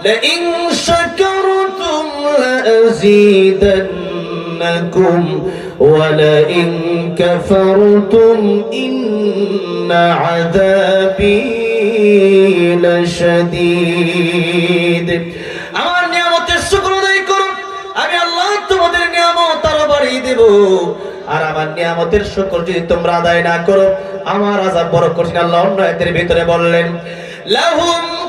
لئن شكرتم لأزيدنكم ولئن كفرتم إن عذابي لشديد আমার নিয়ামতের শুকর আদায় করুন আমি আল্লাহ তোমাদের নিয়ামত আরো বাড়িয়ে দেব আর আমার নিয়ামতের শুকর যদি তোমরা আদায় না করো আমার আযাব বড় কঠিন আল্লাহ অন্য আয়াতের ভিতরে বললেন লাহুম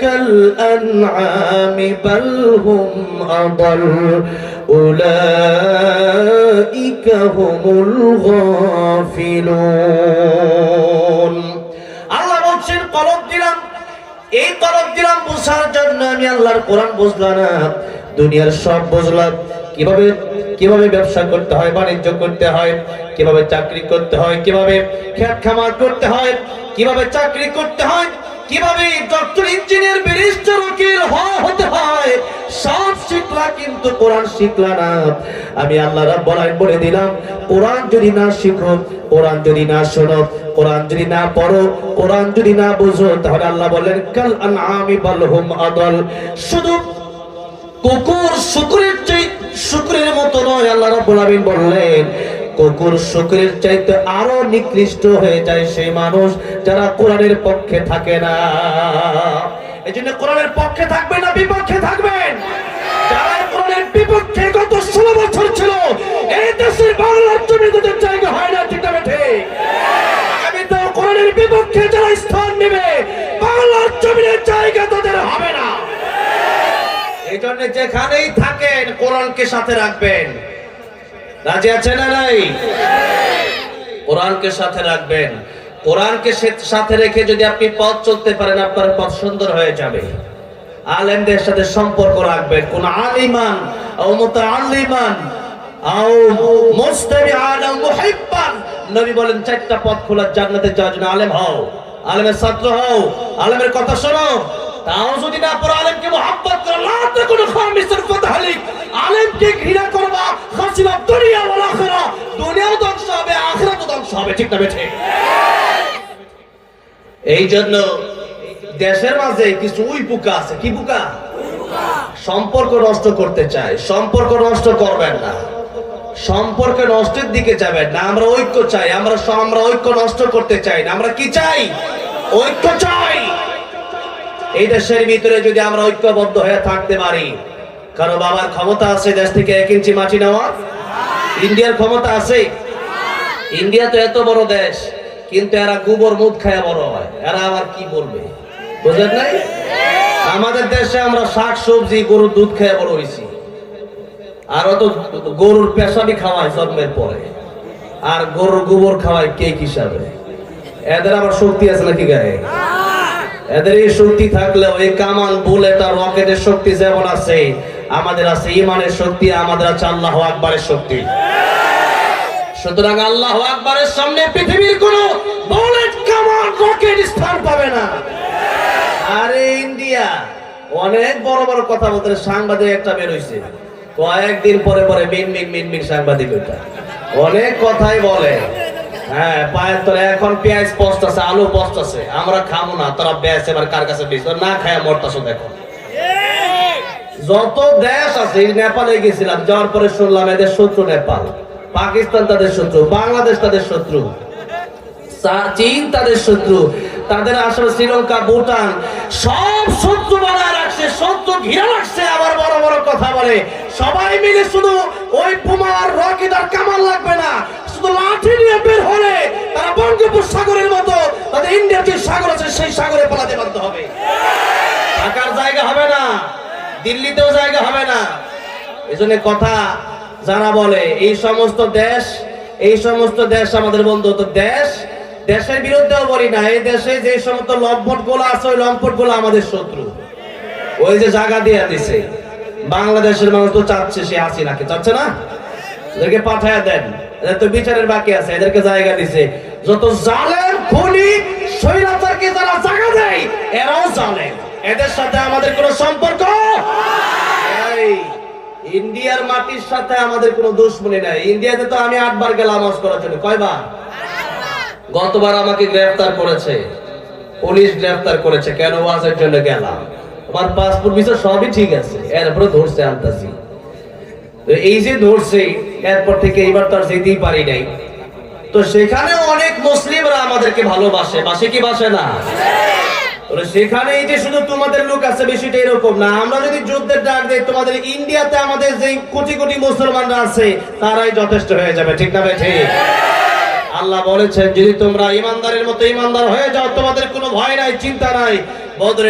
كالأنعام بل هم أضل أولئك هم الغافلون আল্লাহ বলছেন কলম দিলাম এই কলম দিলাম বোঝার জন্য আমি আল্লাহর কোরআন বুঝলাম না দুনিয়ার সব বুঝলাম কিভাবে কিভাবে ব্যবসা করতে হয় বাণিজ্য করতে হয় কিভাবে চাকরি করতে হয় কিভাবে খেত খামার করতে হয় কিভাবে চাকরি করতে হয় কীভাবে ডক্টর ইঞ্জিনিয়ার ব্যারিস্টার উকিল হতে হয়? সব শিখলা কিন্তু কোরআন শিখলা না। আমি আল্লাহ রাব্বুল আলামিন বলে দিলাম, কোরআন যদি না শিখো, কোরআন যদি না শোনো, কোরআন যদি না পড়ো, কোরআন যদি না বুঝো, তাহলে আল্লাহ বলেন কাল আনআমি বাল হুম আদল। শুধু কুকুর শুকুরের চাই শুকুরের মতো নয়, আল্লাহ রাব্বুল আলামিন বললেন কুকুর শুকুরের চাইতে আরও নিকৃষ্ট হয়ে যায় সেই মানুষ যারা কোরআনের পক্ষে থাকে না। এই জন্য কোরআনের পক্ষে থাকবে না, বিপক্ষে থাকবেন। বিপক্ষে বছর ছিল, এই না, ঠিক বিপক্ষে যারা স্থান নেবে জায়গা হবে না। যেখানেই থাকেন, কোরআনকে সাথে রাখবেন। রাজি আছে না নাই? কোরআনকে সাথে রাখবেন। কোরআনকে সাথে রেখে যদি আপনি পথ চলতে পারেন, আপনার পথ সুন্দর হয়ে যাবে। আলেমদের সাথে সম্পর্ক রাখবেন। কোন আলিমান ও মুতাআল্লিমান আও মুস্তামিআন আও মুহিব্বান। নবী বলেন, চারটা পথ খোলা, জান্নাতে যাওয়ার জন্য আলেম হও। আলেমের ছাত্র হও। আলেমের কথা শোনো। তাও যদি না পড়ো, আলেমকে মোহাব্বত করো লা তাকুনু খামিসান ফাতাহলিক আলেমকে ঘৃণা করবা খাসিবা দুনিয়া ওয়াল আখিরা। দুনিয়াও ধ্বংস হবে, আখিরাতও ধ্বংস হবে, ঠিক না বেঠে? এই জন্য দেশের মাঝে কিছু উই পোকা আছে। কি পোকা সম্পর্ক নষ্ট করতে চায়। সম্পর্ক নষ্ট করবেন না। সম্পর্ক নষ্টের দিকে যাবেন না। আমরা ঐক্য চাই। আমরা আমরা ঐক্য নষ্ট করতে চাই না। আমরা কি চাই? ঐক্য চাই। এই দেশের ভিতরে যদি আমরা ঐক্যবদ্ধ হয়ে থাকতে পারি কারও বাবার ক্ষমতা আছে দেশ থেকে এক ইঞ্চি মাটি নেওয়া ইন্ডিয়ার ক্ষমতা আছে। ইন্ডিয়া তো এত বড় দেশ, কিন্তু এরা গোবর মুখ খায় বড় হয়। এরা আবার কি বলবে? বুঝলেন নাই? আমাদের দেশে আমরা শাক, সবজি, গরুর দুধ খেয়ে বড় হয়েছি আর অত গরুর পেশাবি খাওয়ায় জন্মের পরে। আর গরুর গোবর খাওয়ায় কেক হিসাবে। এদের আবার শক্তি আছে নাকি গায়ে? এদের এই শক্তি থাকলেও এই কামান, বুলেট আর রকেটের শক্তি যেমন আছে আমাদের আছে ইমানের শক্তি, আমাদের আছে আল্লাহ আকবরের শক্তি। সুতরাং আল্লাহ আকবরের সামনে পৃথিবীর কোন স্থান পাবে না। আরে ইন্ডিয়া, অনেক বড় বড় কথা বলতে সাংবাদিক একটা বের কয়েকদিন পরে পরে মিন মিন মিন মিন সাংবাদিক অনেক কথাই বলে। হ্যাঁ পায়ের তলে এখন পেঁয়াজ পোস্ট আছে আলু পোস্ট আছে আমরা খাব না, তারা বেশ এবার কার কাছে বেশ না খায় মরতাছো দেখো। যত দেশ আছে নেপালে গেছিলাম, যাওয়ার পরে শুনলাম এদের শত্রু নেপাল। পাকিস্তান তাদের শত্রু, বাংলাদেশ তাদের শত্রু। চীন তাদের শত্রু, তাদের আসলে শ্রীলঙ্কা, ভুটান, সব শত্রু বানায় রাখছে, শত্রু ঘিরে রাখছে, আবার বড় বড় কথা বলে। সবাই মিলে শুধু ওই বোমার রকেট আর কামান লাগবে না, শুধু লাঠি নিয়ে বের হলে তারা বঙ্গোপসাগরের মতো, তাদের ইন্ডিয়ার যে সাগর আছে, সেই সাগরে পালাতে বাধ্য হবে। থাকার জায়গা হবে না। দিল্লিতেও জায়গা হবে না। এজন্য কথা যারা বলে, এই সমস্ত দেশ, এই সমস্ত দেশ আমাদের বন্ধু, তো দেশ, দেশের বিরুদ্ধেও বলি না, এই দেশে যে সমস্ত লম্পটগুলো আছে, ওই লম্পটগুলো আমাদের শত্রু। ওই যে জায়গা দিয়ে দিছে। বাংলাদেশের মানুষ তো চাচ্ছে সে হাসিনাকে, চাচ্ছে না? এদেরকে পাঠায় দেন। এদের তো বিচারের বাকি আছে, এদেরকে জায়গা দিছে। যত জালেম, খুনি, স্বৈরাচারকে যারা জায়গা দেয়, এরাও জানে এদের সাথে আমাদের কোনো সম্পর্ক ইন্ডিয়ার মাটির সাথে আমাদের কোনো দুশ্মনী নাই। ইন্ডিয়াতে তো আমি আটবার গেলাম হজ করার জন্য। কয়বার? গতবার আমাকে গ্রেফতার করেছে। পুলিশ গ্রেফতার করেছে। কেন ওয়াজের জন্য গেলাম? আমার পাসপোর্ট ভিসা সবই ঠিক আছে। এরপরে ধরছে, আনতাছি। তো এই যে ধরছে, এরপর থেকে এইবার তো আর যেতেই পারি নাই। তো সেখানে অনেক মুসলিমরা আমাদেরকে ভালোবাসে। বাসে কি বাসে না? সেখানে যে শুধু তোমাদের লোক আছে বিষয়টা এরকম না। আমরা যদি যুদ্ধের ডাক দিই, তোমাদের ইন্ডিয়াতে আমাদের যে কোটি কোটি মুসলমানরা আছে, তারাই যথেষ্ট হয়ে যাবে, ঠিক না ঠিক। আল্লাহ বলেছেন, যদি তোমরা ইমানদারের মতো ইমানদার হয়ে যাও, তোমাদের কোনো ভয় নাই, চিন্তা নাই। বদরে